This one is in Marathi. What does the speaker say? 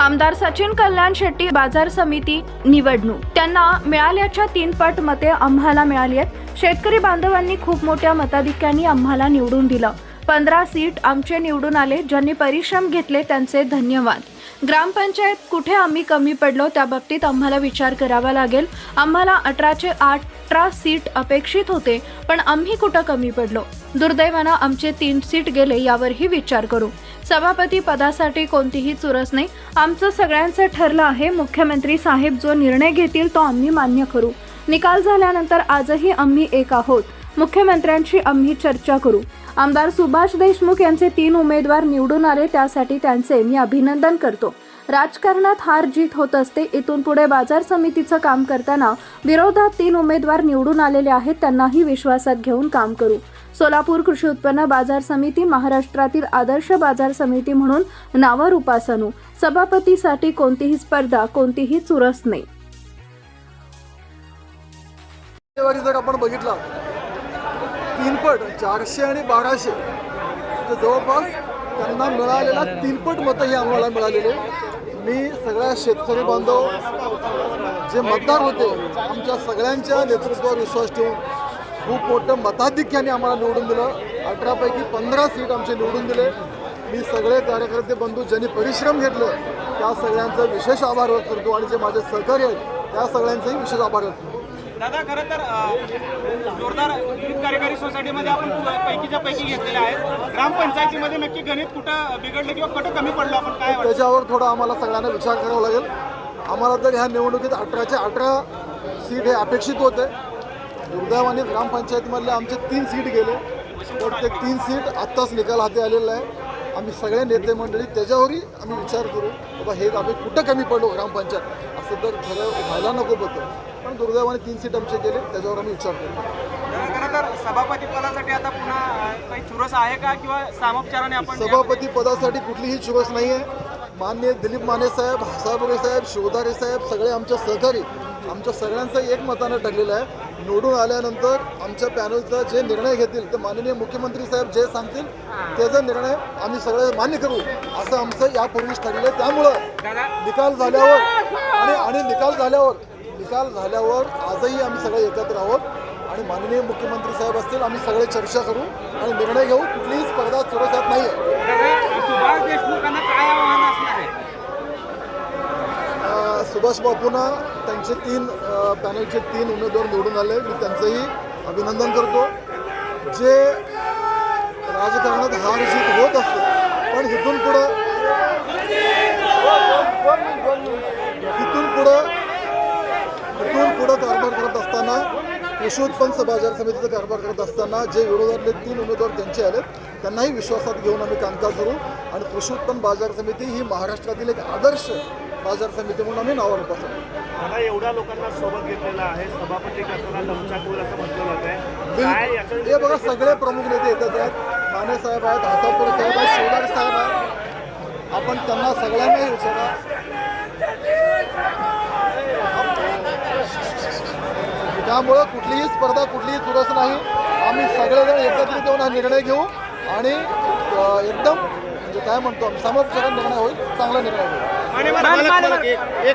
आमदार सचिन कल्याण शेट्टी बाजार समिती निवडणूक. त्यांना मिळाल्याच्या तीन पट मते आम्हाला मिळाली आहेत. शेतकरी बांधवांनी खूप मोठ्या मताधिक्याने आम्हाला निवडून दिलं. पंधरा सीट आमचे निवडून आले. ज्यांनी परिश्रम घेतले त्यांचे धन्यवाद. ग्रामपंचायत कुठे आम्ही कमी पडलो त्या बाबतीत आम्हाला विचार करावा लागेल. आम्हाला अठराचे अठरा सीट अपेक्षित होते पण आम्ही कुठं कमी पडलो? दुर्दैवानं आमचे तीन सीट गेले यावरही विचार करू. सभापती पदासाठी कोणतीही चुरस नाही. आमचं सगळ्यांचं ठरलं आहे. मुख्यमंत्री साहेब जो निर्णय घेतील तो आम्ही मान्य करू. निकाल झाल्यानंतर आजही आम्ही एक आहोत. मुख्यमंत्र्यांशी आम्ही चर्चा करू. आमदार सुभाष देशमुख यांचे तीन उमेदवार निवडून आले त्यासाठी त्यांचे मी अभिनंदन करतो. राजकारणात हार जीत होत असते. इथून पुढे बाजार समितीचं काम करताना विरोधात तीन उमेदवार निवडून आलेले आहेत. त्यांनाही विश्वासात घेऊन काम करू. सोलापूर कृषी उत्पन्न बाजार समिती महाराष्ट्रातील आदर्श बाजार समिती म्हणून नावर उपासनू सभापतीसाठी कोणतीही स्पर्धा कोणतीही चुरस नाही. जर आपण बघितला तीनपट चारशे आणि बाराशे. जवळपास त्यांना मिळालेला तीनपट मतंही आम्हाला मिळालेले. मी सगळ्या शेतकरी बांधव जे मतदार होते आमच्या सगळ्यांच्या नेतृत्वावर विश्वास ठेवून खूप मोठं मताधिक्याने आम्हाला निवडून दिलं. अठरापैकी पंधरा सीट आमचे निवडून दिले. मी सगळे कार्यकर्ते बंधू ज्यांनी परिश्रम घेतले त्या सगळ्यांचा विशेष आभार व्यक्त करतो. आणि जे माझे सहकारी आहेत त्या सगळ्यांचाही विशेष आभार व्यक्त करतो. दादा खरं तर जोरदार विविध कार्यकारी सोसायटीमध्ये आपण पैकीच्या पैकी घेतलेले आहेत. ग्रामपंचायतीमध्ये नक्की गणित कुठं बिघडलं किंवा कुठं कमी पडलं आपण काय वाटतं? त्याच्यावर थोडा आम्हाला सगळ्यांना विचार करावा लागेल. आम्हाला तर ह्या निवडणुकीत अठराचे अठरा सीट हे अपेक्षित होते. दुर्दैवाने ग्रामपंचायतीमधले आमचे तीन सीट गेले. तर ते तीन सीट आत्ताच निकाल हाती आलेला आहे. आम्ही सगळे नेते मंडळी त्याच्यावरही आम्ही विचार करू बाबा हे आम्ही कुठं कमी पडलो ग्रामपंचायत? असं तर खरं व्हायला नको होतं पण दुर्दैवाने तीन सीट आमचे गेले त्याच्यावर आम्ही विचार करू. खरं तर सभापती पदासाठी आता पुन्हा काही चुरस आहे का किंवा सामोपचाराने आपण सभापती पदासाठी कुठलीही चुरस नाही आहे मान्य दिलीप माने साहेब हसाबुरे साहेब शिवधारे साहेब सगळे आमचे सहकारी आमच्या सगळ्यांचं एक मतानं ठरलेलं आहे. निवडून आल्यानंतर आमच्या पॅनलचा जे निर्णय घेतील ते माननीय मुख्यमंत्री साहेब जे सांगतील त्याचा निर्णय आम्ही सगळे मान्य करू. असं आमचं यापूर्वीच ठरलेलं आहे. त्यामुळं निकाल झाल्यावर आणि आणि निकाल झाल्यावर निकाल झाल्यावर आजही आम्ही सगळे एकत्र आहोत. आणि माननीय मुख्यमंत्री साहेब असतील आम्ही सगळे चर्चा करू आणि निर्णय घेऊ. कुठलीही स्पर्धा नाही असणार आहे? अ, सुभाष बापूंना त्यांचे तीन पॅनलचे तीन उमेदवार निवडून आले. मी त्यांचंही अभिनंदन करतो. जे राजकारणात हार जीत होत असते पण इथून पुढं इथून पुढं इथून पुढं कारभार करत असताना कृषी उत्पन्न बाजार समितीचा कारभार करत असताना जे विरोधातले तीन उमेदवार त्यांचे आलेत त्यांनाही विश्वासात घेऊन आम्ही कामकाज करू. आणि कृषी उत्पन्न बाजार समिती ही महाराष्ट्रातील एक आदर्श बाजार समिती म्हणून आम्ही नावावर बसवतो मला एवढ्या लोकांना सोबत घेतलेला आहे सभापती करताना दमचाकूर असं म्हटलं जात आहे काय बिल- याचं हे बघा सगळे प्रमुख नेते येतात आहेत. माने साहेब आहेत हासापुरे साहेब आहेत शिवदार साहेब आहेत. आपण त्यांना सगळ्यांनाही विचारा. त्यामुळं कुठलीही स्पर्धा कुठलीही चुरस नाही. आम्ही सगळेजण एकत्रित येऊन हा निर्णय घेऊ आणि अ, एकदम म्हणजे काय म्हणतो आम्ही समोपचार निर्णय होईल चांगला निर्णय होईल. माने माने- माने- माने-